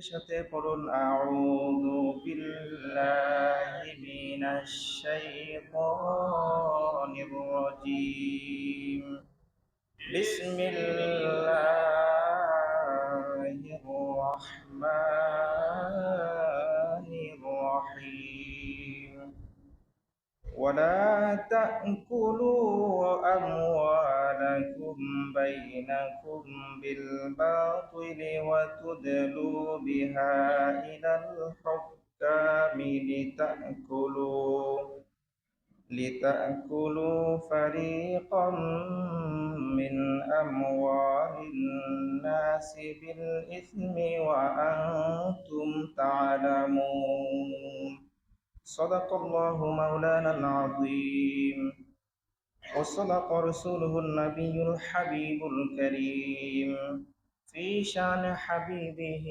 সাথে পড়ুন আউযু বিল্লাহি মিনাশ শাইতানির রাজিম। বিসমিল্লাহির রহমানির ولا تأكلوا أموالكم بينكم بالباطل وتدلوا بها إلى الحكام لتأكلوا لتأكلوا فريقا من أموال الناس بالإثم وأنتم تعلمون. صدق الله مولانا العظيم. وصدق رسوله النبي الحبيب الكريم. في شأن حبيبه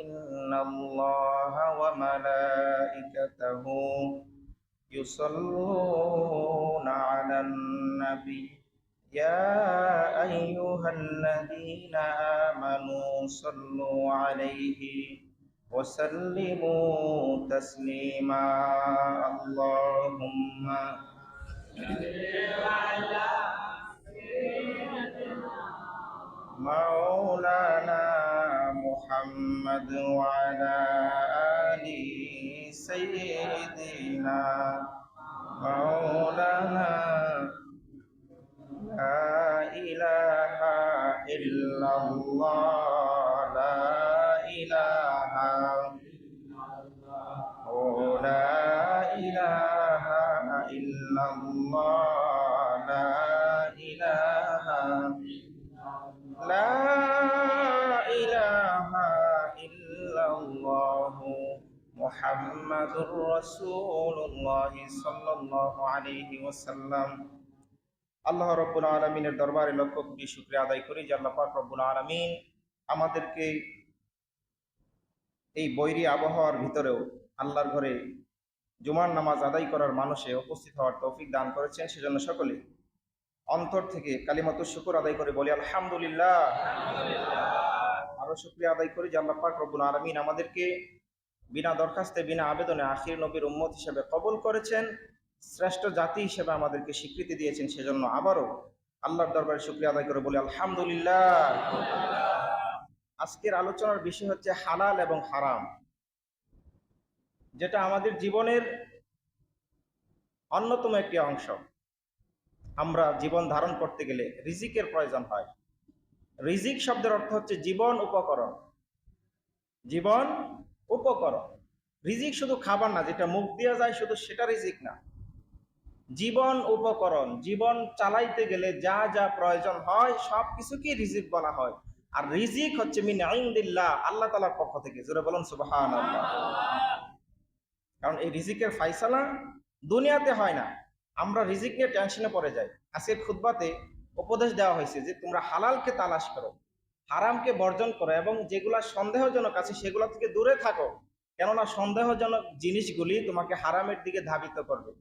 إن الله وملائكته يصلون على النبي. يا أيها الذين آمنوا صلوا عليه. وسلموا تسليما. اللهم مولانا محمد وعلى آل سيدنا مولانا. لا إله إلا الله. لا إله إلا الله لا إله لا إله إلا الله محمد رسول الله صلى الله عليه وسلم আল্লাহ রব্বুল আলমিনের দরবারে লক্ষ কোটি শুক্রিয়া আদায় করি যে আল্লাহ পাক রব্বুল আলমিন আমাদেরকে এই বৈরী আবহাওয়ার ভিতরেও আল্লাহর ঘরে জুমার নামাজ আদায় করার মানুষে উপস্থিত হওয়ার তৌফিক দান করেছেন সেজন্য সকলে অন্তর থেকে কালিমাত শুকুর আদায় করে বলি, আলহামদুলিল্লাহ। আরও শুক্রিয়া আদায় করি যে আল্লাহ পাক রব্বুল আলমিন আমাদেরকে বিনা দরখাস্তে, বিনা আবেদনে আখির নবীর উম্মত হিসেবে কবুল করেছেন, শ্রেষ্ঠ জাতি হিসেবে আমাদেরকে স্বীকৃতি দিয়েছেন সেজন্য আবারও আল্লাহর দরবারে শুক্রিয়া আদায় করে বলি, আলহামদুলিল্লাহ। আজকের আলোচনার বিষয় হচ্ছে হালাল এবং হারাম। যেটা আমাদের জীবনের অন্যতম একটি অংশ। আমরা জীবন ধারণ করতে গেলে রিজিকের প্রয়োজন হয়। রিজিক শব্দের অর্থ হচ্ছে জীবন উপকরণ। জীবন উপকরণ। রিজিক শুধু খাবার না, যেটা মুখ দিয়ে যায় শুধু সেটা রিজিক না। জীবন উপকরণ, জীবন চালাইতে গেলে যা যা প্রয়োজন হয় সব কিছুকেই রিজিক বলা হয়। আর রিজিক হচ্ছে মিন আইন্দিল্লাহ আল্লাহ তালার পক্ষ থেকে। জোরে বলুন সুবাহান কারণ এই রিজিকের ফাইসালা দুনিয়াতে হয় না। আমরা রিজিক নিয়ে টেনশনে পড়ে যাই। আজকের খুদ্বাতে উপদেশ দেওয়া হয়েছে যে, তোমরা হালালকে তালাশ করো, হারামকে বর্জন করো এবং যেগুলা সন্দেহজনক আছে সেগুলো থেকে দূরে থাকো। কেননা সন্দেহজনক জিনিসগুলি তোমাকে হারামের দিকে ধাবিত করবে।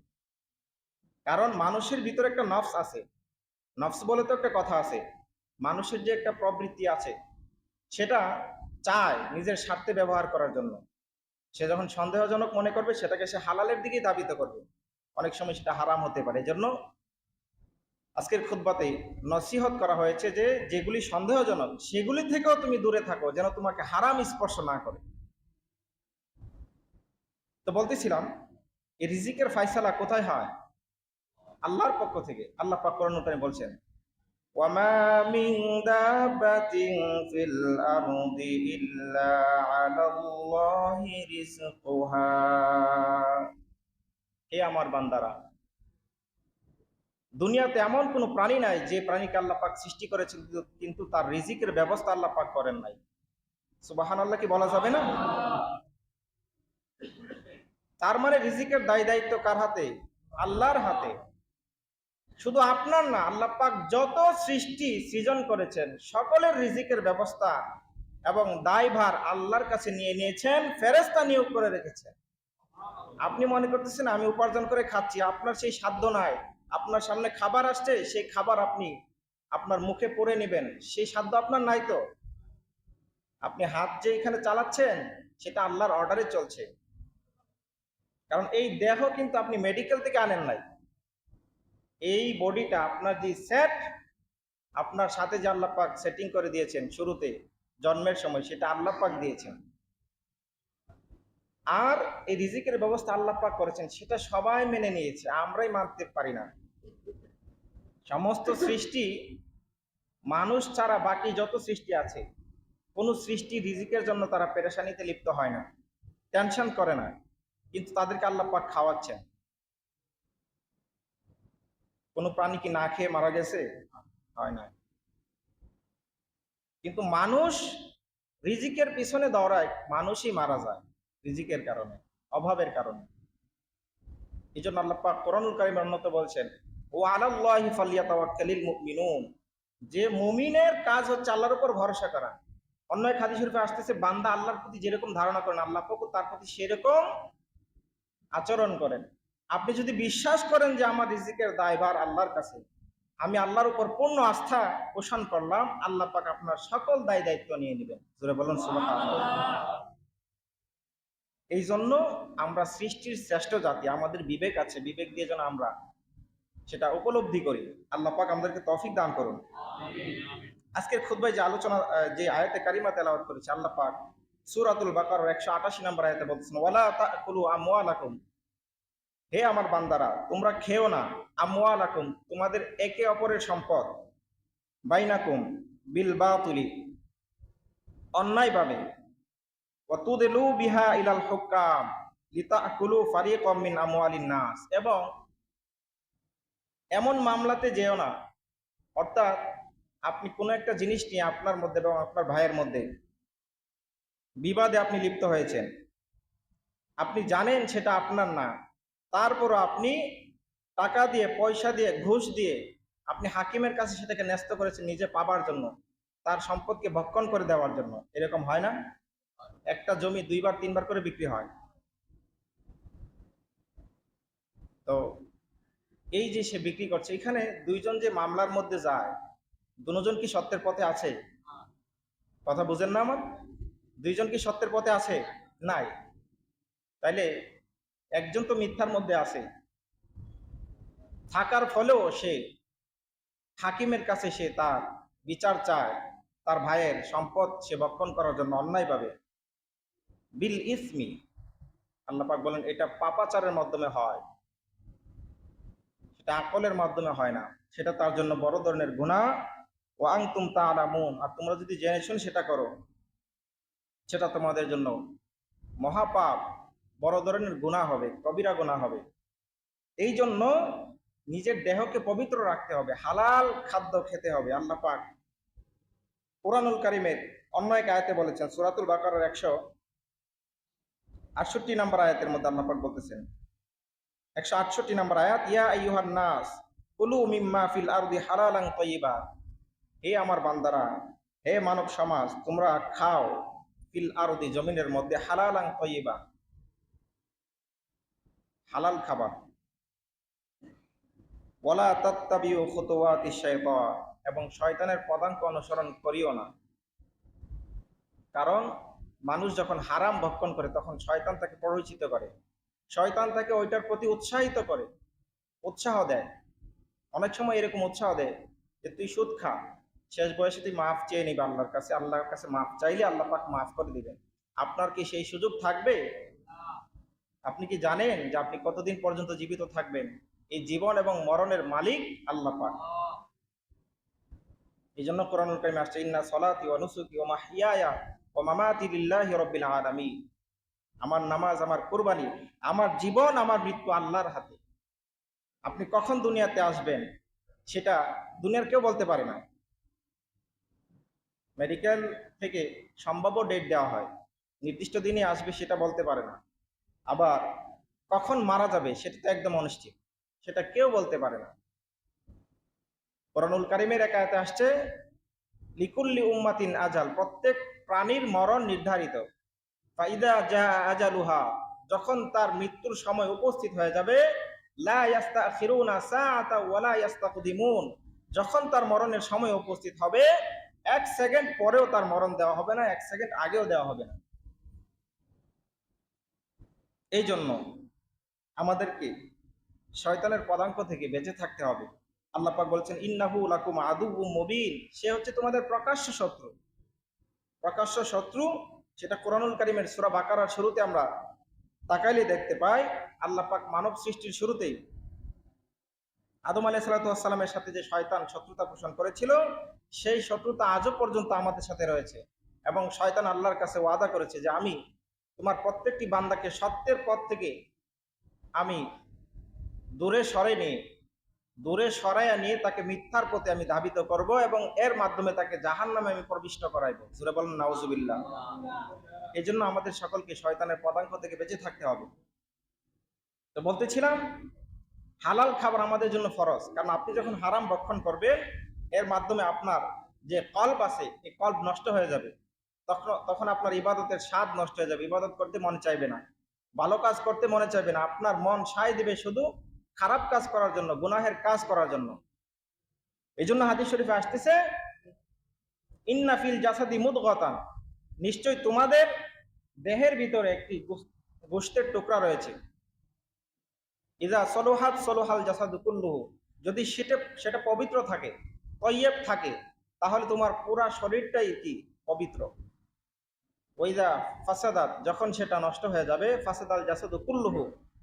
কারণ মানুষের ভিতরে একটা নফস আছে। নফস বলে তো একটা কথা আছে। মানুষের যে একটা প্রবৃত্তি আছে, সেটা চায় নিজের স্বার্থে ব্যবহার করার জন্য। সে যখন সন্দেহজনক মনে করবে, সেটাকে সে হালালের দিকে দাবিত করবে। অনেক সময় সেটা হারাম হতে পারে। এজন্য আজকের খুদ্বাতে নসিহত করা হয়েছে যে, যেগুলি সন্দেহজনক, সেগুলি থেকেও তুমি দূরে থাকো, যেন তোমাকে হারাম স্পর্শ না করে। তো বলতেছিলাম, এই রিজিকের ফাইসালা কোথায় হয়? আল্লাহর পক্ষ থেকে। আল্লাহ পাক কোরআন বলছেন وما من دابة في الأرض إلا على الله رزقها হে আমার বান্দারা দুনিয়াতে এমন কোনো প্রাণী নাই যে প্রাণীকে আল্লাহ পাক সৃষ্টি করেছেন কিন্তু- কিন্তু তার রিজিকের ব্যবস্থা আল্লাহ পাক করেন নাই সুবাহান আল্লাহ কি বলা যাবে না তার মানে রিজিকের দায় দায়িত্ব কার হাতে আল্লাহর হাতে শুধু আপনার না আল্লাহ পাক যত সৃষ্টি সৃজন করেছেন, সকলের রিজিকের ব্যবস্থা এবং দায়ভার আল্লাহর কাছে নিয়ে নিয়েছেন ফেরেস্তা নিয়োগ করে রেখেছেন। আপনি মনে করতেছেন, আমি উপার্জন করে খাচ্ছি, আপনার সেই সাধ্য নাই। আপনার সামনে খাবার আসছে, সেই খাবার আপনি আপনার মুখে পড়ে নেবেন, সেই সাধ্য আপনার নাই তো। আপনি হাত যে এখানে চালাচ্ছেন, সেটা আল্লাহর অর্ডারে চলছে। কারণ এই দেহ কিন্তু আপনি মেডিকেল থেকে আনেন নাই। এই বডিটা আপনার যে সেট আপনার সাথে যে আল্লাহ পাক সেটিং করে দিয়েছেন শুরুতে, জন্মের সময়, সেটা আল্লাহ পাক দিয়েছেন। আর এই রিজিকের ব্যবস্থা আল্লাহ পাক করেছেন, সেটা সবাই মেনে নিয়েছে, আমরাই মানতে পারি না। সমস্ত সৃষ্টি, মানুষ ছাড়া বাকি যত সৃষ্টি আছে, কোন সৃষ্টি রিজিকের জন্য তারা পেরেশানিতে লিপ্ত হয় না, টেনশন করে না, কিন্তু তাদেরকে আল্লাহ পাক খাওয়াচ্ছেন। কোন প্রাণী কি না খেয়ে মারা গেছে? হয় না কিন্তু মানুষ রিজিকের পিছনে দৌড়ায়, মানুষই মারা যায় রিজিকের কারণে, অভাবের কারণে। এই জন্য আল্লাহ পাক কোরআনুল কারিম উন্নত বলছেন ও আলাল্লাহি ফালিয়াতাওয়াক্কালিল মুমিনুন। যে মুমিনের কাজ হচ্ছে আল্লাহর উপর ভরসা করা। অন্য এক হাদিস শরীফে আসতেছে, বান্দা আল্লাহর প্রতি যেরকম ধারণা করেন, আল্লাহ তার প্রতি সেরকম আচরণ করেন। আপনি যদি বিশ্বাস করেন যে আমার রিজিকের দায়ভার আল্লাহর কাছে, আমি আল্লাহর উপর পূর্ণ আস্থা পোষণ করলাম, আল্লাহ পাক আপনার সকল দায় দায়িত্ব নিয়ে নেবেন। জোরে বলুন এই জন্য আমরা সৃষ্টির শ্রেষ্ঠ জাতি, আমাদের বিবেক আছে, বিবেক দিয়ে যেন আমরা সেটা উপলব্ধি করি। আল্লাহ পাক আমাদেরকে তৌফিক দান করুন। আজকের খুতবায় যে আলোচনা, যে আয়াতে কারিমা তেলাওয়াত করেছে, আল্লাহ পাক সূরাতুল বাকারার 188 নম্বর আয়াতে বলছেন ওয়ালা তাকুলু আমওয়ালাকুম। হে আমার বান্দারা, তোমরা খেও না। আমওয়ালাকুম, তোমাদের একে অপরের সম্পদ। বাইনাকুম বিল বাতুলি, অন্যায়ভাবে। ওয়াতুদিলু বিহা ইলাল হুকাম, লিতাকুলু ফারিকাম মিন আমওয়ালিন নাস। এবং এমন মামলাতে যেও না। অর্থাৎ আপনি কোনো একটা জিনিস নিয়ে আপনার মধ্যে এবং আপনার ভাইয়ের মধ্যে বিবাদে আপনি লিপ্ত হয়েছেন। আপনি জানেন সেটা আপনার না। তারপরও আপনি টাকা দিয়ে, পয়সা দিয়ে, ঘুষ দিয়ে আপনি হাকিমের কাছে সেটাকে ন্যস্ত করেছেন নিজে পাবার জন্য, তার সম্পদকে ভক্ষণ করে দেওয়ার জন্য। এরকম হয় না? একটা জমি দুইবার, তিনবার করে বিক্রি হয়। তো এই যে সে বিক্রি করছে, এখানে দুইজন যে মামলার মধ্যে যায়, দুজন কি সত্যের পথে আছে? কথা বুঝেন না আমার? দুইজন কি সত্যের পথে আছে? নাই। তাইলে একজন তো মিথ্যার মধ্যে আছে। থাকার ফলেও সে হাকিমের কাছে সে তার বিচার চায়, তার ভাইয়ের সম্পদ সে ভক্ষণ করার জন্য অন্যায় পাবে বিল ইসমি, আল্লাপাক বলেন, এটা পাপাচারের মাধ্যমে হয়। সেটা আকলের মাধ্যমে হয় না। সেটা তার জন্য বড় ধরনের গুণা ও আং তুম তা আলামুন আর তোমরা যদি জেনে সেটা করো, সেটা তোমাদের জন্য মহাপাপ। বড় ধরনের গুণা হবে, কবিরা গুণা হবে। এই জন্য নিজের দেহকে পবিত্র রাখতে হবে, হালাল খাদ্য খেতে হবে, আল্লাহ পাক কোরআনুল কারিমের অন্য এক আয়াতে বলেছেন, সুরাতুল বাকারের একশো আটষট্টি নম্বর আয়াতের মধ্যে আল্লাহ পাক বলতেছেন, একশো আটষট্টি নম্বর আয়াত, ইয়া আইয়ুহান নাস, কুলু মিম্মা ফিল আরদি হালালান তয়িবা হে আমার বান্দারা, হে মানব সমাজ, তোমরা খাও ফিল আরদি, জমিনের মধ্যে হালালান তয়িবা হালাল খাবার। ওয়ালা তাত্তাবিউ খুতুওয়াতিশ শাইতান। এবং শয়তানের পদাঙ্ক অনুসরণ করিও না। কারণ মানুষ যখন হারাম ভক্ষণ করে, তখন শয়তান তাকে প্ররোচিত করে। শয়তান তাকে ওইটার প্রতি উৎসাহিত করে, উৎসাহ দেয়। অনেক সময় এরকম উৎসাহ দেয় যে, তুই সুদ খা। শেষ বয়সে তুই মাফ চেয়ে নিবে আল্লাহর কাছে। আল্লাহর কাছে মাফ চাইলে আল্লাহ পাক মাফ করে দিবেন। আপনার কি সেই সুযোগ থাকবে? আপনি কি জানেন যে আপনি কতদিন পর্যন্ত জীবিত থাকবেন? এই জীবন এবং মরণের মালিক আল্লাহ পাক। এই জন্য কোরআনুল কারিমে আসছে, ইন্না সলাতি ওয়া নুসুকি ওয়া মাহইয়ায়া ওয়া মামাতি লিল্লাহি রাব্বিল আলামিন। আমার নামাজ, আমার কুরবানি, আমার জীবন, আমার মৃত্যু আল্লাহর হাতে। আপনি কখন দুনিয়াতে আসবেন? সেটা দুনিয়ার কেউ বলতে পারে না। মেডিকেল থেকে সম্ভাব্য ডেট দেওয়া হয়। নির্দিষ্ট দিনে আসবে সেটা বলতে পারে না। আবার কখন মারা যাবে সেটা তো একদম অনিশ্চিত। সেটা কেউ বলতে পারে না। কোরআনুল কারিমের একাতে আসছে, লিকুল্লি উম্মাতিন আজাল, প্রত্যেক প্রাণীর মরণ নির্ধারিত। ফাইদা যা আজালুহা, যখন তার মৃত্যুর সময় উপস্থিত হয়ে যাবে যখন তার মরণের সময় উপস্থিত হবে, এক সেকেন্ড পরেও তার মরণ দেওয়া হবে না, এক সেকেন্ড আগেও দেওয়া হবে না। এই জন্য আমাদেরকে শয়তানের পদাঙ্ক থেকে বেঁচে থাকতে হবে। আল্লাহ পাক বলছেন, ইন্নাহু লাকুম আদুবু মুবিন। সে হচ্ছে তোমাদের প্রকাশ্য শত্রু। প্রকাশ্য শত্রু, সেটা কোরআনুল কারিমের সূরা বাকারার শুরুতে আমরা তাকাইলে দেখতে পাই, আল্লাহ পাক মানব সৃষ্টির শুরুতেই আদম আলাহ সালাতামের সাথে যে শয়তান শত্রুতা পোষণ করেছিল, সেই শত্রুতা আজও পর্যন্ত আমাদের সাথে রয়েছে। এবং শয়তান আল্লাহর কাছে ওয়াদা করেছে যে, আমি তোমার প্রত্যেকটি বান্দাকে সত্যের পথ থেকে আমি দূরে সরে নিয়ে, দূরে সরাইয়া নিয়ে তাকে মিথ্যার পথে আমি ধাবিত করব এবং এর মাধ্যমে তাকে জাহান নামে আমি প্রবিষ্ট করাইবো। সুরে বলেন, নাউজুবিল্লাহ। এই জন্য আমাদের সকলকে শয়তানের পদাঙ্ক থেকে বেঁচে থাকতে হবে। তো বলতেছিলাম, হালাল খাবার আমাদের জন্য ফরজ। কারণ আপনি যখন হারাম ভক্ষণ করবেন, এর মাধ্যমে আপনার যে কল্প আছে, এই কল্প নষ্ট হয়ে যাবে। তখন তখন আপনার ইবাদতের স্বাদ নষ্ট হয়ে যাবে। ইবাদত করতে মনে চাইবে না। ভালো কাজ করতে মনে চাইবে না। আপনার মন সায় দিবে শুধু খারাপ কাজ করার জন্য, গুনাহের কাজ করার জন্য। এই জন্য হাদিস শরীফে আসতেছে ইন্নাফিল জাসাদি মুদগতান। নিশ্চয় তোমাদের দেহের ভিতরে একটি গোশতের টুকরা রয়েছে। ইজা সলোহাত সলোহাল জাসাদু কুল্লুহু। যদি সেটা সেটা পবিত্র থাকে, তৈয়েব থাকে, তাহলে তোমার পুরা শরীরটাই কি? পবিত্র। ওইদা ফাসাদাত, যখন সেটা নষ্ট হয়ে যাবে, ফাসাদাল জাসাদু কুল্লুহু,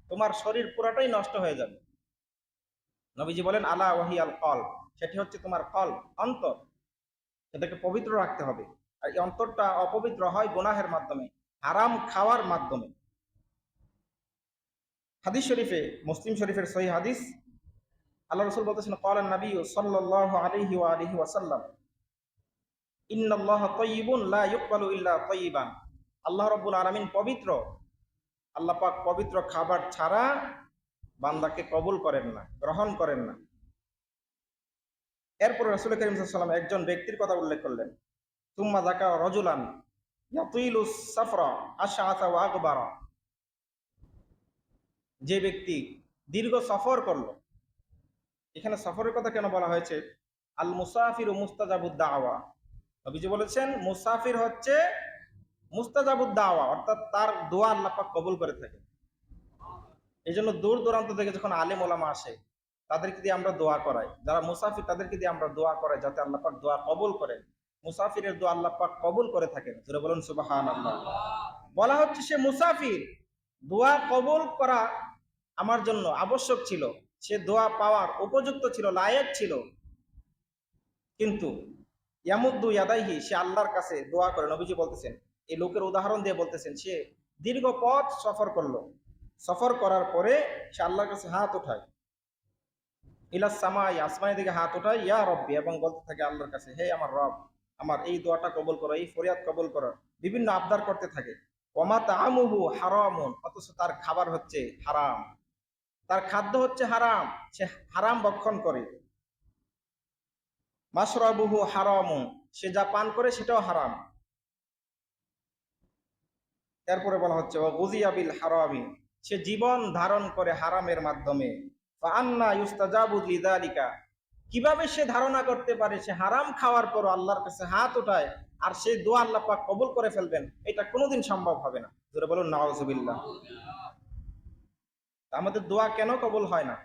তোমার শরীর পুরাটাই নষ্ট হয়ে যাবে। নবীজি বলেন, আলা ওয়াহি আল কল সেটি হচ্ছে তোমার কল অন্তর। এটাকে পবিত্র রাখতে হবে। আর এই অন্তরটা অপবিত্র হয় গুনাহের মাধ্যমে, হারাম খাওয়ার মাধ্যমে। হাদিস শরীফে, মুসলিম শরীফের সহি হাদিস, আল্লাহ রসুল বলতেছেন কলেন নবী সাল্লাল্লাহু আলাইহি ওয়া আলিহি ওয়াসাল্লাম ইন্নাল্লাহ তাইয়িবুন লা ইল্লা তাইয়িবান আল্লাহ রাব্বুল আলামিন পবিত্র। আল্লাহ পাক পবিত্র খাবার ছাড়া বান্দাকে কবুল করেন না, গ্রহণ করেন না। এরপর রসুল করিম সাল্লাম একজন ব্যক্তির কথা উল্লেখ করলেন। তুম্মা জাকা রজুলান ইয়াতুইলু ওয়া আকবারা। যে ব্যক্তি দীর্ঘ সফর করল, এখানে সফরের কথা কেন বলা হয়েছে? আল মুসাফির ও মুস্তাজাবুদ দাওয়া। নবীজি বলেছেন, মুসাফির হচ্ছে মুস্তাজাবুদ দাওয়া অর্থাৎ তার দোয়া আল্লাহ পাক কবুল করে থাকে এই জন্য দূর দূরান্ত থেকে যখন আলেম ওলামা আসে, তাদেরকে দিয়ে আমরা দোয়া করাই। যারা মুসাফির, তাদেরকে দিয়ে আমরা দোয়া করাই যাতে আল্লাহ পাক দোয়া কবুল করেন। মুসাফিরের দোয়া আল্লাহ পাক কবুল করে থাকেন। জোরে বলুন সুবাহান আল্লাহ বলা হচ্ছে সে মুসাফির, দোয়া কবুল করা আমার জন্য আবশ্যক ছিল। সে দোয়া পাওয়ার উপযুক্ত ছিল, লায়েক ছিল। কিন্তু সে আল্লাহর কাছে দোয়া করে, নবীজি বলতেছেন, এই লোকের উদাহরণ দিয়ে বলতেছেন, সে দীর্ঘ পথ সফর করল। সফর করার পরে সে আল্লাহর কাছে হাত উঠায়। ইলাস সামাই, আসমানের দিকে হাত উঠায়, ইয়া রব্বি, এবং বলতে থাকে আল্লাহর কাছে, হে আমার রব, আমার এই দোয়াটা কবল করো, এই ফরিয়াদ কবুল করো। বিভিন্ন আবদার করতে থাকে। ওমা তামুহু হারামুন, অথচ তার খাবার হচ্ছে হারাম। তার খাদ্য হচ্ছে হারাম, সে হারাম ভক্ষণ করে। মাসরাবুহু হারামুন সে যা পান করে সেটাও হারাম। এরপরে বলা হচ্ছে গুজিয়াবিল হারামি সে জীবন ধারণ করে হারামের মাধ্যমে। ফান্না ইউস্তাজাবু লিদালিকা কীভাবে সে ধারণা করতে পারে সে হারাম খাওয়ার পর আল্লাহর কাছে হাত উঠায় আর সেই দোয়া আল্লাহ পাক কবুল করে ফেলবেন, এটা কোনোদিন সম্ভব হবে না। জোরে বলুন নওয়াজুবিল্লাহ আমাদের দোয়া কেন কবুল হয় না?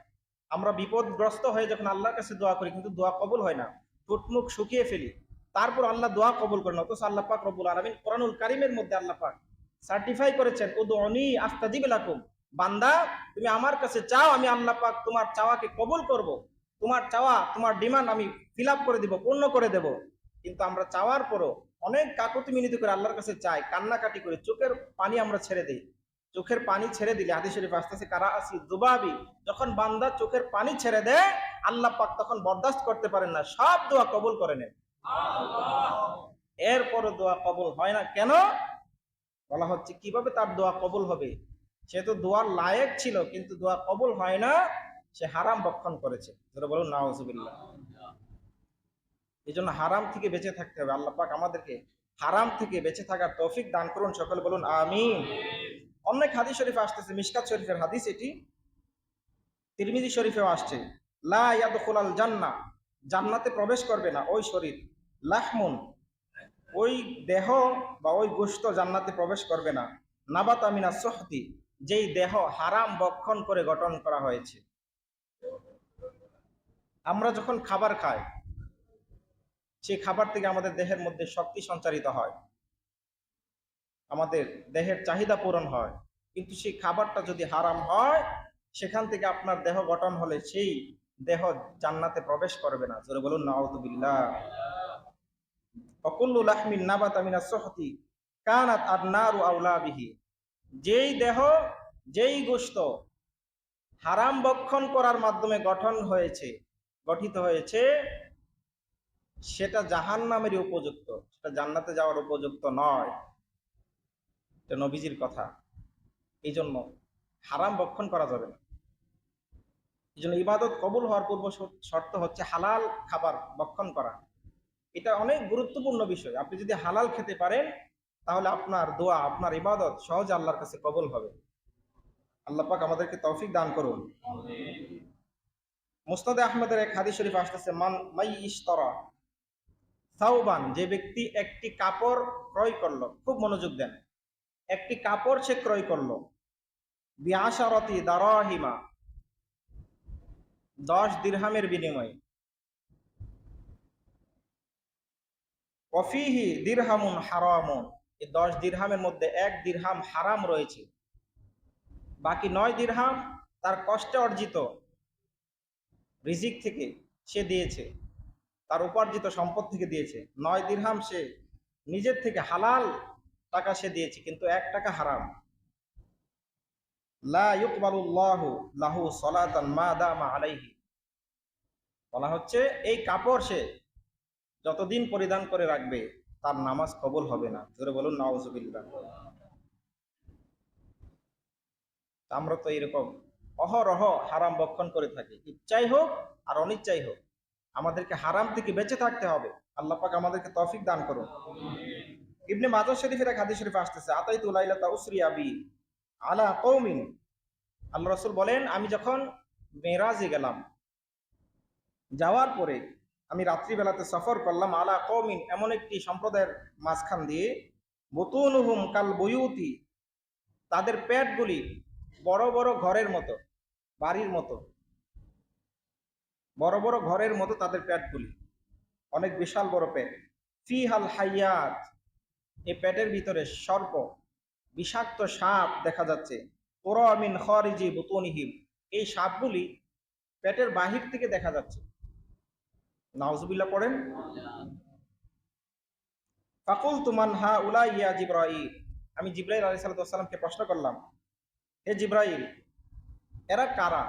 আমরা বিপদগ্রস্ত হয়ে যখন আল্লাহর কাছে দোয়া করি, কিন্তু দোয়া কবুল হয় না। টুটমুখ শুকিয়ে ফেলি। তারপর আল্লাহ দোয়া কবুল করেন। অথচ আল্লাহ পাক রব্বুল আলমিন কোরআনুল কারিমের মধ্যে আল্লাহ পাক সার্টিফাই করেছেন উদনি আস্তাজিব লাকুম। বান্দা, তুমি আমার কাছে চাও, আমি আল্লাহ পাক তোমার চাওয়াকে কবুল করব। তোমার চাওয়া, তোমার ডিমান্ড আমি ফিল করে দিব, পূর্ণ করে দেব। কিন্তু আমরা চাওয়ার পরও অনেক কাকুতি মিনতি করে আল্লাহর কাছে চাই, কান্নাকাটি করে চোখের পানি আমরা ছেড়ে দিই। চোখের পানি ছেড়ে দিলে হাদিস শরীফ আসতেছে কারা আসি? দুবাবি যখন বান্দা চোখের পানি ছেড়ে দেয় আল্লাহ পাক তখন বরদাস্ত করতে পারেন না। সব দোয়া কবুল করে নেন। এরপরও দোয়া কবুল হয় না। কেন? বলা হচ্ছে কীভাবে তার দোয়া কবুল হবে? সে তো দোয়ার লায়েক ছিল কিন্তু দোয়া কবুল হয় না। সে হারাম বক্ষণ করেছে। যেটা বলুন নাউজুবিল্লাহ। এই জন্য হারাম থেকে বেঁচে থাকতে হবে। আল্লাহ পাক আমাদেরকে হারাম থেকে বেঁচে থাকার তৌফিক দান করুন। সকলে বলুন অনেক হাদিস শরীফে আসতেছে, মিশকাত শরীফের হাদিস এটি। তিরমিজি শরীফেও আসছে, লা ইয়াদখুলাল জান্নাহ জান্নাতে প্রবেশ করবে না ওই শরীর, লাহমুন, ওই দেহ বা ওই গোস্ত জান্নাতে প্রবেশ করবে না। নাবাত আমিনা সহতি, যেই দেহ হারাম বক্ষণ করে গঠন করা হয়েছে। আমরা যখন খাবার খাই, সেই খাবার থেকে আমাদের দেহের মধ্যে শক্তি সঞ্চারিত হয়। আমাদের দেহের চাহিদা পূরণ হয়। কিন্তু সেই খাবারটা যদি হারাম হয়, সেখান থেকে আপনার দেহ গঠন হলে সেই দেহ জান্নাতে প্রবেশ করবে না। জোরে বলুন নাবাত আমিনা সহতি, কানাত আর নারু আউলা বিহি যেই দেহ, যেই গোস্ত হারাম বক্ষণ করার মাধ্যমে গঠন হয়েছে, গঠিত হয়েছে, সেটা জাহান নামেরই উপযুক্ত, সেটা জান্নাতে যাওয়ার উপযুক্ত নয়। এটা নবীজির কথা। এই জন্য হারাম বক্ষণ করা যাবে না। এই জন্য ইবাদত কবুল হওয়ার পূর্ব শর্ত হচ্ছে হালাল খাবার বক্ষণ করা। এটা অনেক গুরুত্বপূর্ণ বিষয়। আপনি যদি হালাল খেতে পারেন, তাহলে আপনার দোয়া, আপনার ইবাদত সহজে আল্লাহর কাছে কবুল হবে। আল্লাহ পাক আমাদেরকে তৌফিক দান করুন। মুস্তাদে আহমেদের এক হাদিস শরীফ আসতেছে, মান মাই ইশতরা সাউবান যে ব্যক্তি একটি কাপড় ক্রয় করল, খুব মনোযোগ দেন। একটি কাপড় সে ক্রয় করল। বিআশারতি দারাহিমা, দশ দিরহামের বিনিময়ে। অফিহি দিরহামুন হারামুন, এই দশ দিরহামের মধ্যে এক দিরহাম হারাম রয়েছে। বাকি নয় দিরহাম তার কষ্টে অর্জিত রিজিক থেকে সে দিয়েছে, তার উপার্জিত সম্পদ থেকে দিয়েছে। নয় দিরহাম সে নিজের থেকে হালাল টাকা সে দিয়েছে, কিন্তু এক টাকা হারাম। লাহু আলাইহি। বলা হচ্ছে, এই কাপড় সে যতদিন পরিধান করে রাখবে, তার নামাজ কবল হবে না। জোরে বলুন নওয়াজুবিল্লাহ আমরা তো এরকম অহরহ হারাম বক্ষণ করে থাকি। ইচ্ছাই হোক আর অনিচ্ছাই হোক, আমাদেরকে হারাম থেকে বেঁচে থাকতে হবে। আল্লাহ পাক আমাদেরকে তফিক দান করুন। ইবনে মাজার শরীফের এক হাদিস শরীফ আসতেছে আতাই তুলাইলাতা উসরি আবি আলা কৌমিন আল্লাহ রসুল বলেন, আমি যখন মেরাজে গেলাম, যাওয়ার পরে আমি রাত্রিবেলাতে সফর করলাম আলা কৌমিন এমন একটি সম্প্রদায়ের মাঝখান দিয়ে, বুতুনুহুম কাল বয়ুতি, তাদের পেটগুলি বড় বড় ঘরের মতো, বাড়ির মতো, বড় বড় ঘরের মতো তাদের পেটগুলি, অনেক বিশাল বড় পেট। ফি হাল হাইয়াত এই পেটের ভিতরে সর্প বিষাক্ত সাপ দেখা যাচ্ছে। ওরা আমিন খরিজি বুতুনিহিম। এই সাপগুলি পেটের বাহির থেকে দেখা যাচ্ছে। নাউজুবিল্লাহ পড়েন। ফাকুল তুমান হা উলা ইয়া জিব্রাইল। আমি জিব্রাইল আলী সাল্লামকে প্রশ্ন করলাম, হে জিব্রাইল, এরা কারা?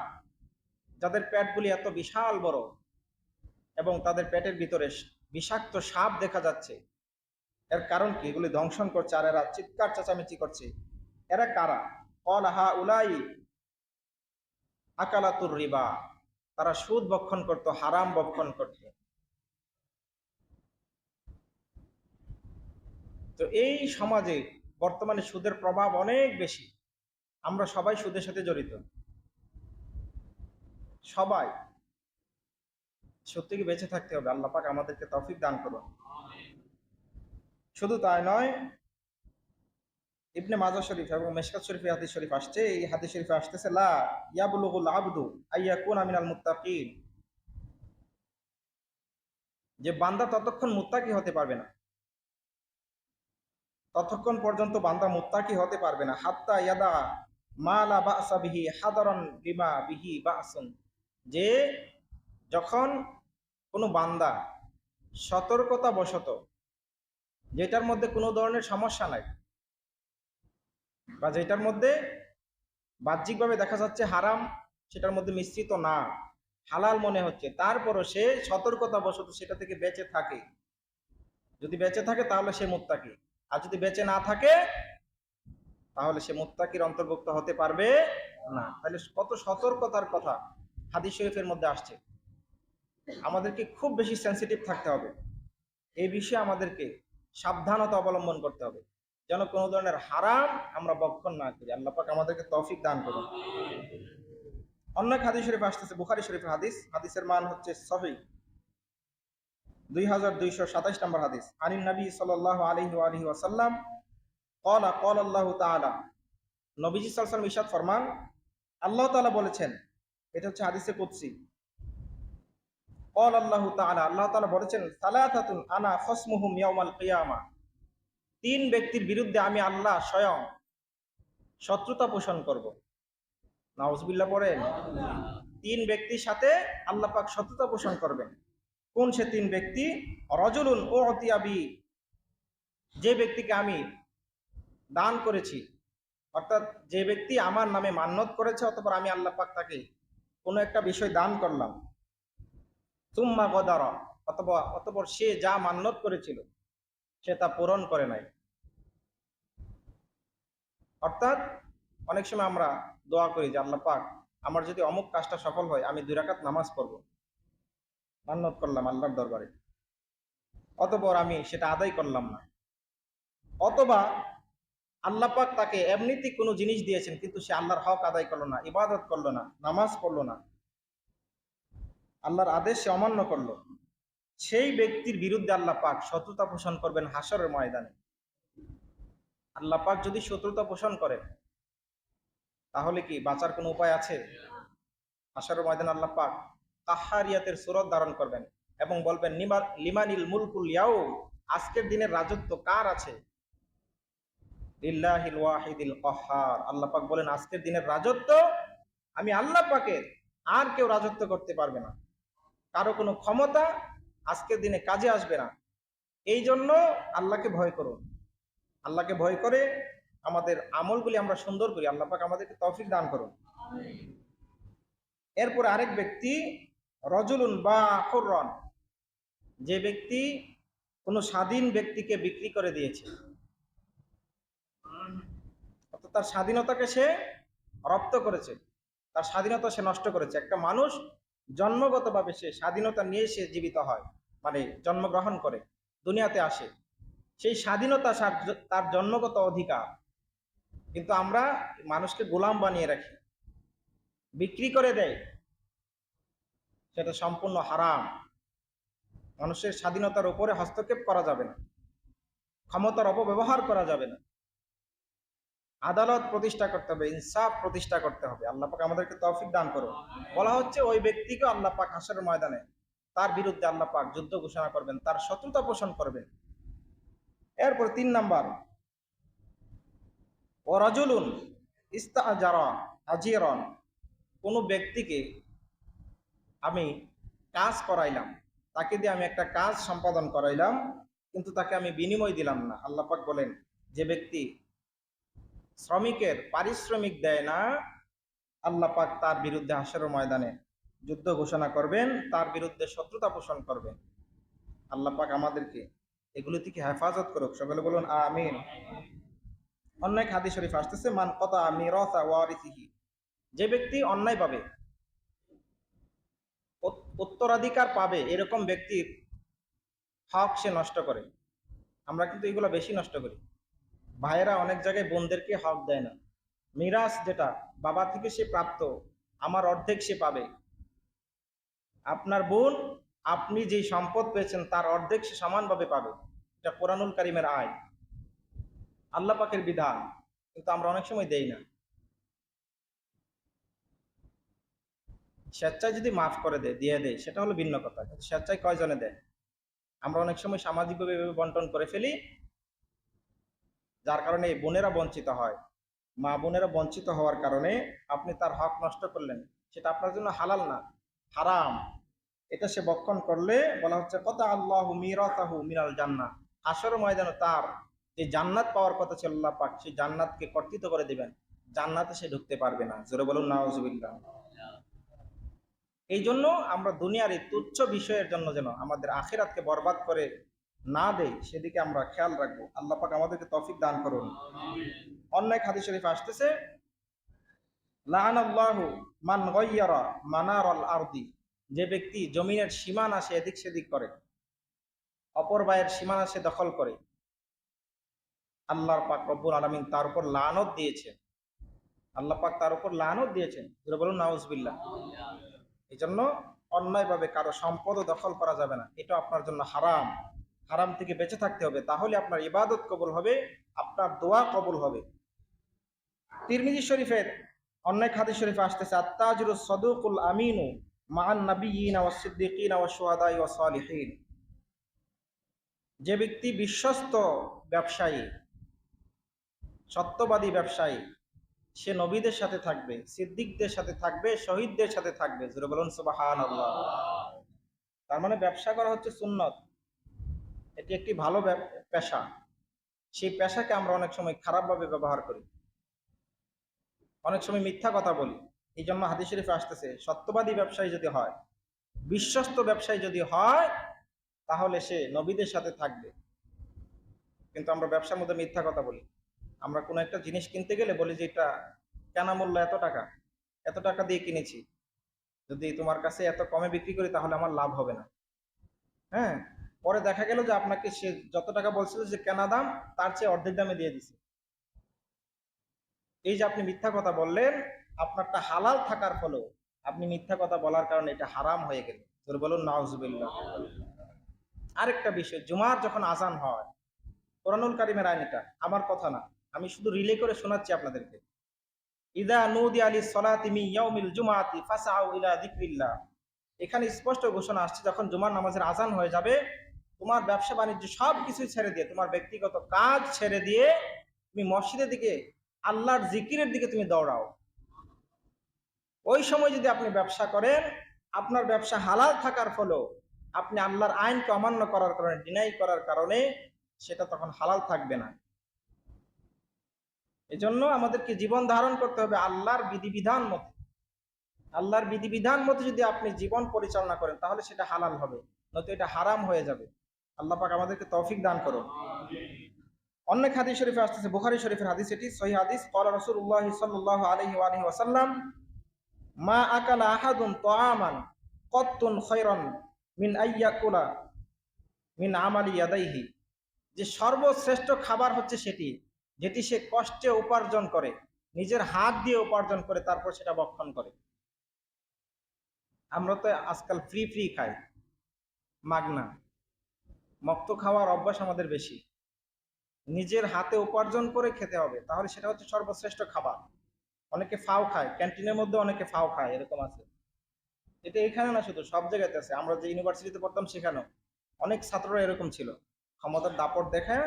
যাদের পেটগুলি এত বিশাল বড় এবং তাদের পেটের ভিতরে বিষাক্ত সাপ দেখা যাচ্ছে। এর কারণ কি? এগুলি দংশন করছে আর এরা চিৎকার চেঁচামেচি করছে। এরা কারা? অল হা উলাই আকালাতুর রিবা। তারা সুদ বক্ষণ করত, হারাম বক্ষণ করত। তো এই সমাজে বর্তমানে সুদের প্রভাব অনেক বেশি। আমরা সবাই সুদের সাথে জড়িত। সবাই। সত্যি কি বেঁচে থাকতে হবে? আল্লাহ পাক আমাদেরকে তৌফিক দান করুন। শুধু তাই নয়, ইবনে মাজার শরীফ এবং মেশকাত শরীফে হাদিস শরীফ আসছে। এই হাদিস শরীফে আসতেছে, লা যে বান্দা ততক্ষণ মুত্তাকি হতে পারবে না। ততক্ষণ পর্যন্ত বান্দা মুত্তাকি হতে পারবে না। হাত্তা ইয়াদা মা লা বাসা বিহি হাদারান বিমা বিহি বাসুন। যে যখন কোনো বান্দা সতর্কতা বশত যেটার মধ্যে কোনো ধরনের সমস্যা নাই। বা যেটার মধ্যে বাহ্যিকভাবে দেখা যাচ্ছে হারাম, সেটার মধ্যে মিশ্রিত না। হালাল মনে হচ্ছে। তারপরও সে সতর্কতা বশত সেটা থেকে বেঁচে থাকে। যদি বেঁচে থাকে তাহলে সে মুত্তাকি। আর যদি বেঁচে না থাকে, তাহলে সে মুত্তাকির অন্তর্ভুক্ত হতে পারবে না। তাহলে কত সতর্কতার কথা হাদিস শরীফের মধ্যে আসছে। আমাদেরকে খুব বেশি সেন্সিটিভ থাকতে হবে। এই বিষয়ে আমাদেরকে সাবধানতা অবলম্বন করতে হবে। যেন কোনো ধরনের হারাম আমরা বক্ষণ না করি। আল্লাহ পাক আমাদেরকে তৌফিক দান করুন। অন্য হাদিস শরীফ আসতেছে, বুখারি শরীফের হাদিস। হাদিসের মান হচ্ছে সহি। দুই হাজার দুইশো নম্বর হাদিস। কলা আল্লাহ নবীজি আল্লাহ বলেছেন, এটা হচ্ছে হাদিসে কুদসি। কল আল্লাহ তাআলা আল্লাহ তাআলা বলেছেন, সালাতাতুন আনা খসমুহুম ইয়াউমাল কিয়ামা। তিন ব্যক্তির বিরুদ্ধে আমি আল্লাহ স্বয়ং শত্রুতা পোষণ করব। নাউজবিল্লাহ পড়েন, তিন ব্যক্তির সাথে আল্লাহ পাক শত্রুতা পোষণ করবেন। কোন সে তিন ব্যক্তি? রজুলুন ও অতিয়াবি যে ব্যক্তিকে আমি দান করেছি, অর্থাৎ যে ব্যক্তি আমার নামে মান্যত করেছে, অতপর আমি আল্লাহ পাক তাকে কোনো একটা বিষয় দান করলাম। তুম্মা গদার, অথবা অতপর সে যা মান্যত করেছিল, সে তা পূরণ করে নাই। অর্থাৎ, অনেক সময় আমরা দোয়া করি যে, আল্লাহ পাক, আমার যদি অমুক কাজটা সফল হয়, আমি দুই রাকাত নামাজ পড়ব। মান্যত করলাম আল্লাহর দরবারে। অতপর আমি সেটা আদায় করলাম না। অথবা, আল্লাহ পাক তাকে এমনিতেই কোনো জিনিস দিয়েছেন, কিন্তু সে আল্লাহর হক আদায় করল না, ইবাদত করল না, নামাজ পড়ল না। আল্লাহর আদেশ সে অমান্য করল। সেই ব্যক্তির বিরুদ্ধে আল্লাহ পাক শত্রুতা পোষণ করবেন হাসরের ময়দানে। আল্লাহ পাক যদি শত্রুতা পোষণ করেন, তাহলে কি বাঁচার কোনো উপায় আছে? হাসরের ময়দান আল্লাহ পাক কাহারিয়াতের সুরত ধারণ করবেন এবং বলবেন, নিমা, লিমানিল মুলকুল ইয়াও আজকের দিনের রাজত্ব কার আছে? লিল্লাহিল ওয়াহিদিল কহার। আল্লাহ পাক বলেন, আজকের দিনের রাজত্ব আমি আল্লাহ পাকের, আর কেউ রাজত্ব করতে পারবে না। কারও কোনো ক্ষমতা আজকের দিনে কাজে আসবে না। এই জন্য আল্লাহকে ভয় করুন আল্লাহকে ভয় করে আমাদের আমলগুলি আমরা সুন্দর করি। আল্লাহ পাক আমাদেরকে তৌফিক দান করুন। এরপর আরেক ব্যক্তি রজুলুন বা খুররন যে ব্যক্তি কোনো স্বাধীন ব্যক্তিকে বিক্রি করে দিয়েছে। অর্থাৎ তার স্বাধীনতাকে সে রপ্ত করেছে। তার স্বাধীনতা সে নষ্ট করেছে। একটা মানুষ জন্মগতভাবে সে স্বাধীনতা নিয়ে সে জীবিত হয় মানে জন্মগ্রহণ করে, দুনিয়াতে আসে। সেই স্বাধীনতা তার জন্মগত অধিকার। কিন্তু আমরা মানুষকে গোলাম বানিয়ে রাখি, বিক্রি করে দেয়, সেটা সম্পূর্ণ হারাম। মানুষের স্বাধীনতার উপরে হস্তক্ষেপ করা যাবে না, ক্ষমতার অপব্যবহার করা যাবে না। আদালত প্রতিষ্ঠা করতে হবে, ইনসাফ প্রতিষ্ঠা করতে হবে। আল্লাহ পাক আমাদেরকে তৌফিক দান করো বলা হচ্ছে ওই ব্যক্তিকে আল্লাহ পাক হাসরের ময়দানে তার বিরুদ্ধে আল্লাহ পাক যুদ্ধ ঘোষণা করবেন, তার শত্রুতা পোষণ করবেন। এরপর তিন নাম্বার ও রাজুলুন ইস্তাজারা কোনো ব্যক্তিকে আমি কাজ করাইলাম, তাকে দিয়ে আমি একটা কাজ সম্পাদন করাইলাম, কিন্তু তাকে আমি বিনিময় দিলাম না। আল্লাহ পাক বলেন, যে ব্যক্তি শ্রমিকের পারিশ্রমিক দেয় না, আল্লাহ পাক তার বিরুদ্ধে হাসরের ময়দানে যুদ্ধ ঘোষণা করবেন, তার বিরুদ্ধে শত্রুতা পোষণ করবেন। আল্লাহ পাক আমাদেরকে এগুলো থেকে হেফাজত করুক। সকলে বলুন, আমিন। অন্যায় হাদিস শরীফ আসতেছে, মান কতা মিরাসা ওয়ারিসিহি। যে ব্যক্তি অন্যায় পাবে উত্তরাধিকার পাবে, এরকম ব্যক্তির হক সে নষ্ট করে। আমরা কিন্তু এগুলো বেশি নষ্ট করি। ভাইয়েরা অনেক জায়গায় বোনদেরকে হক দেয় না। মিরাজ যেটা, বাবা থেকে সে প্রাপ্ত, আমার অর্ধেক সে পাবে। আপনার বোন, আপনি যেই সম্পদ পেয়েছেন, তার অর্ধেক সে সমানভাবে পাবে। এটা কোরআনুল কারিমের আয়। আল্লাহ পাকের বিধান, কিন্তু আমরা অনেক সময় দেই না। স্বেচ্ছায় যদি মাফ করে দেয়, দিয়ে দেয়, সেটা হলো ভিন্ন কথা। কিন্তু স্বেচ্ছায় কয়জনে দেয়? আমরা অনেক সময় সামাজিকভাবে বন্টন করে ফেলি যার কারণে এই বোনেরা বঞ্চিত হয়। মা বোনেরা বঞ্চিত হওয়ার কারণে আপনি তার হক নষ্ট করলেন। সেটা আপনার জন্য হালাল না, হারাম। এটা সে বক্ষণ করলে বলা হচ্ছে কত আল্লাহ মিরাতাহু মিনাল জান্নাহ। হাসর ময়দানে তার যে জান্নাত পাওয়ার কথা ছিল আল্লাহ পাক সেই জান্নাতকে কর্তৃত করে দিবেন। জান্নাতে সে ঢুকতে পারবে না। জোরে বলুন, নাউজুবিল্লাহ। এই জন্য আমরা দুনিয়ার এই তুচ্ছ বিষয়ের জন্য যেন আমাদের আখিরাতকে বরবাদ করে না দেই সেদিকে আমরা খেয়াল রাখব। আল্লাহ পাক আমাদেরকে তৌফিক দান করুন। অন্যায় হাদিস শরীফ আসতেছে লাআনাল্লাহু মান গায়্যারা মানারাল আরদি যে ব্যক্তি জমিনের সীমানা সে এদিক সেদিক করে অপর ভাইয়ের সীমানা সে দখল করে। আল্লাহর পাক রব্বুল আলামিন তার উপর লানত দিয়েছে। আল্লাহ পাক তার উপর লানত দিয়েছেন। যেটা বলুন নাউজবিল্লাহ। এই জন্য অন্যায়ভাবে কারও সম্পদও দখল করা যাবে না। এটা আপনার জন্য হারাম। হারাম থেকে বেঁচে থাকতে হবে, তাহলে আপনার ইবাদত কবুল হবে, আপনার দোয়া কবুল হবে। তিরমিজি শরীফের অনেক হাদিস শরীফে আসতেছে আত্তাজুল সদুকুল আমিনু মান নবীন ওয়া সিদ্দিকিন শুহাদাই ওয়া সালিহিন। যে ব্যক্তি বিশ্বস্ত ব্যবসায়ী, সত্যবাদী ব্যবসায়ী, সে নবীদের সাথে থাকবে, সিদ্দিকদের সাথে থাকবে, শহীদদের সাথে থাকবে, জোরে বলুন সুবাহান আল্লাহ তার মানে ব্যবসা করা হচ্ছে সুন্নত। এটি একটি ভালো পেশা। সেই পেশাকে আমরা অনেক সময় খারাপভাবে ব্যবহার করি। অনেক সময় মিথ্যা কথা বলি। এই জন্য হাদিস শরীফে আসতেছে, সত্যবাদী ব্যবসায়ী যদি হয়, বিশ্বস্ত ব্যবসায়ী যদি হয়, তাহলে সে নবীদের সাথে থাকবে। কিন্তু আমরা ব্যবসার মধ্যে মিথ্যা কথা বলি। আমরা কোনো একটা জিনিস কিনতে গেলে বলি যে, এটা কেনা মূল্য এত টাকা। এত টাকা দিয়ে কিনেছি। যদি তোমার কাছে এত কমে বিক্রি করি, তাহলে আমার লাভ হবে না। হ্যাঁ? পরে দেখা গেল যে আপনাকে সে যত টাকা বলছিল যে কেনা দাম, তার চেয়ে অর্ধেক দামে দিয়ে দিছে। এই যে আপনি মিথ্যা কথা বললেন, আপনারটা হালাল থাকার ফলেও আপনি মিথ্যা কথা বলার কারণে এটা হারাম হয়ে গেল। তোর বলুন, নাউজুবিল্লাহ। আরেকটা বিষয়, জুমার যখন আজান হয়, কোরআনুল কারিমের আইন এটা, আমার কথা না, আমি শুধু রিলে করে শোনাচ্ছি আপনাদেরকে। ইদা নৌদি আলী সলাতিমি ইয়াউমিল জুমাতি ফাসাউ ইলা যিকরিল্লাহ। এখানে স্পষ্ট ঘোষণা আসছে, যখন জুমার নামাজের আজান হয়ে যাবে তোমার ব্যবসা বাণিজ্য সব কিছু ছেড়ে দিয়ে, তোমার ব্যক্তিগত কাজ ছেড়ে দিয়ে তুমি মসজিদের দিকে, আল্লাহর জিকিরের দিকে তুমি দৌড়াও। ওই সময় যদি আপনি ব্যবসা করেন, আপনার ব্যবসা হালাল থাকার ফলেও আপনি আল্লাহর আইনকে অমান্য করার কারণে ডিনাই করার কারণে সেটা তখন হালাল থাকবে না। এজন্য আমাদেরকে জীবন ধারণ করতে হবে আল্লাহর বিধিবিধান মতে। আল্লাহর বিধিবিধান মতে যদি আপনি জীবন পরিচালনা করেন, তাহলে সেটা হালাল হবে, নয়তো এটা হারাম হয়ে যাবে। আল্লাহ পাক আমাদেরকে তৌফিক দান করো অনেক হাদিস শরীফে আসতেছে, বুখারী শরীফের হাদিস, এটি সহি হাদিস। ক্বালা রাসূলুল্লাহ সাল্লাল্লাহু আলাইহি ওয়া আলিহি ওয়াসাল্লাম, মা আকালা আহাদুন তাআমান কত্তুন খায়রান মিন আইয়াকুলা মিন আমালি ইয়াদাইহি। যে সর্বশ্রেষ্ঠ খাবার হচ্ছে সেটি, যেটি সে কষ্টে উপার্জন করে, নিজের হাত দিয়ে উপার্জন করে, তারপর সেটা বক্ষণ করে। আমরা তো আজকাল ফ্রি ফ্রি খাই, মাগনা। মক্ত খাওয়ার অভ্যাস আমাদের বেশি। নিজের হাতে উপার্জন করে খেতে হবে, তাহলে সেটা হচ্ছে সর্বশ্রেষ্ঠ খাবার। অনেকে ফাও খায়, ক্যান্টিনের মধ্যে অনেকে ফাও খায়, এরকম আছে। এটা এখানে না শুধু, সব জায়গাতে আছে। আমরা যে ইউনিভার্সিটিতে পড়তাম সেখানেও। অনেক ছাত্ররা এরকম ছিল। ক্ষমতার দাপট দেখে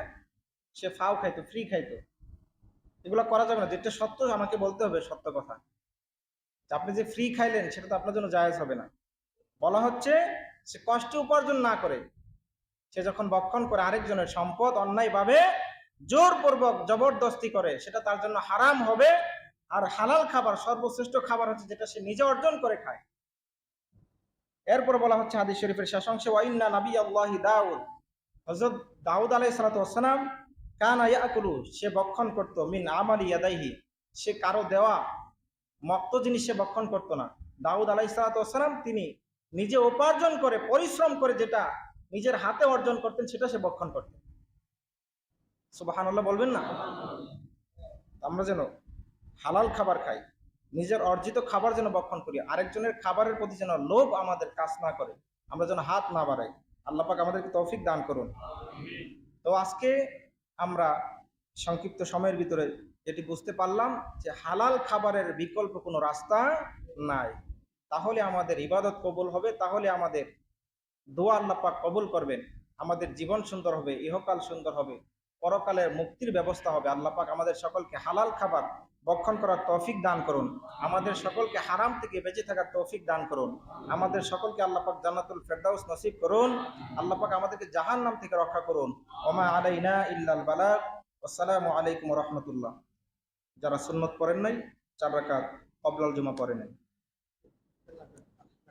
সে ফাও খাইতো ফ্রি খাইতো। এগুলো করা যাবে না। যেটা সত্য, আমাকে বলতে হবে সত্য কথা। আপনি যে ফ্রি খাইলেন, সেটা তো আপনার জন্য জায়েজ হবে না। বলা হচ্ছে, সে কষ্টে উপার্জন না করে সে যখন বক্ষণ করে আরেকজনের সম্পদ অন্যায়ভাবে জোরপূর্বক জবরদস্তি করে, সেটা তার জন্য হারাম হবে। আর হালাল খাবার, সর্বশ্রেষ্ঠ খাবার হচ্ছে যেটা সে নিজে অর্জন করে খায়। এরপর বলা হচ্ছে হাদিস শরীফের শেষ অংশে, ওয়াইন্না নবী আল্লাহি দাউদ। হজরত দাউদ আলাই সালাতাম কান ইয়াকুলু, সে বক্ষণ করতো, মিন আমালি ইয়াদাইহি। সে কারও দেওয়া মক্ত জিনিস সে বক্ষণ করতো না। দাউদ আলাই সালাতাম তিনি নিজে উপার্জন করে, পরিশ্রম করে যেটা নিজের হাতে অর্জন করতেন, সেটা সে বক্ষণ করতেন। সুবাহান্লাহ বলবেন না? আমরা যেন হালাল খাবার খাই, নিজের অর্জিত খাবার যেন বক্ষণ করি, আরেকজনের খাবারের প্রতি যেন লোভ আমাদের কাজ না করে, আমরা যেন হাত না বাড়াই। আল্লাহ পাক আমাদেরকে তৌফিক দান করুন। তো আজকে আমরা সংক্ষিপ্ত সময়ের ভিতরে যেটি বুঝতে পারলাম যে হালাল খাবারের বিকল্প কোনো রাস্তা নাই। তাহলে আমাদের ইবাদত কবুল হবে, তাহলে আমাদের দোয়া আল্লাহ পাক কবুল করবেন, আমাদের জীবন সুন্দর হবে, ইহকাল সুন্দর হবে, পরকালের মুক্তির ব্যবস্থা হবে। আল্লাহ পাক আমাদের সকলকে হালাল খাবার বক্ষণ করার তৌফিক দান করুন। আমাদের সকলকে হারাম থেকে বেঁচে থাকার তৌফিক দান করুন। আমাদের সকলকে আল্লাহ পাক জান্নাতুল ফেরদাউস নসিব করুন। আল্লাহ পাক আমাদেরকে জাহান নাম থেকে রক্ষা করুন। ওমা আলাইনা ইল্লাল বালাগ। আসসালামু আলাইকুম রহমতুল্লাহ। যারা সুন্নত পড়েন নাই, চার রাকাত কবলাল জুমা পড়ে নাই।